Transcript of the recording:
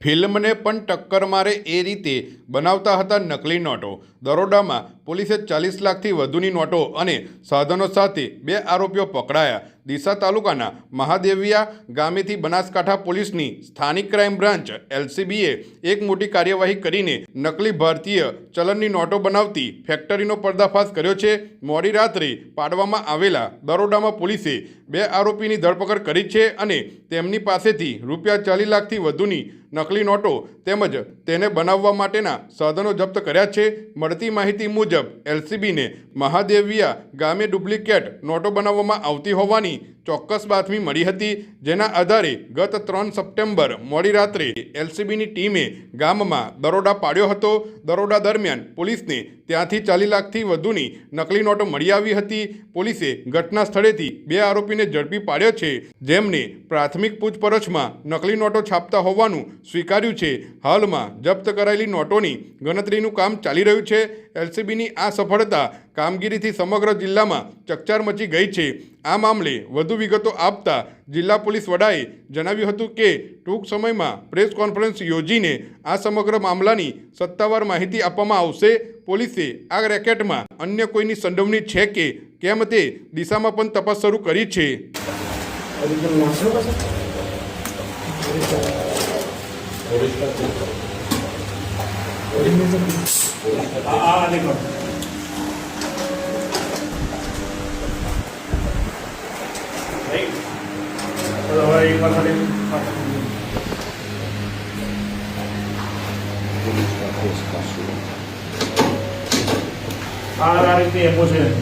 ફિલ્મને પણ ટક્કર મારે એ રીતે બનાવતા હતા નકલી નોટો. દરોડામાં પોલીસે ચાલીસ લાખથી વધુની નોટો અને સાધનો સાથે બે આરોપીઓ પકડાયા. ડીસા તાલુકાના મહાદેવિયા ગામેથી બનાસકાંઠા પોલીસની સ્થાનિક ક્રાઇમ બ્રાન્ચ, એલસીબીએ, એક મોટી કાર્યવાહી કરીને નકલી ભારતીય ચલણની નોટો બનાવતી ફેક્ટરીનો પર્દાફાશ કર્યો છે. મોડી રાત્રે પાડવામાં આવેલા દરોડામાં પોલીસે બે આરોપીની ધરપકડ કરી છે અને તેમની પાસેથી રૂપિયા ચાલીસ લાખથી વધુની નકલી નોટો તેમજ તેને બનાવવા માટેના સાધનો જપ્ત કર્યા છે. મળતી માહિતી મુજબ, એલસીબીને મહાદેવિયા ગામે ડુપ્લિકેટ નોટો બનાવવામાં આવતી હોવાની ચોક્કસ બાતમી મળી હતી, જેના આધારે ગત ત્રણ સપ્ટેમ્બર મોડી રાત્રે એલસીબીની ટીમે ગામમાં દરોડા પાડ્યો હતો. દરોડા દરમિયાન પોલીસને ત્યાંથી ચાલી લાખથી વધુની નકલી નોટો મળી આવી હતી. પોલીસે ઘટના સ્થળેથી બે આરોપીને ઝડપી પાડ્યો છે, જેમને પ્રાથમિક પૂછપરછમાં નકલી નોટો છાપતા હોવાનું સ્વીકાર્યું છે. હાલમાં જપ્ત કરાયેલી નોટોની ગણતરીનું કામ ચાલી રહ્યું છે. એલસીબીની આ સફળતા કામગીરીથી સમગ્ર જિલ્લામાં ચકચાર મચી ગઈ છે. આ મામલે વધુ વિગતો આપતા જિલ્લા પોલીસ વડાએ જણાવ્યું હતું કે ટૂંક સમયમાં પ્રેસ કોન્ફરન્સ યોજીને આ સમગ્ર મામલાની સત્તાવાર માહિતી આપવામાં આવશે. પોલીસે આ રેકેટમાં અન્ય કોઈની સંડોવણી છે કે કેમ તે દિશામાં પણ તપાસ શરૂ કરી છે. આ Pero ahora ahí va a salir. Ahora, ahora, ahora, ahora, ahora,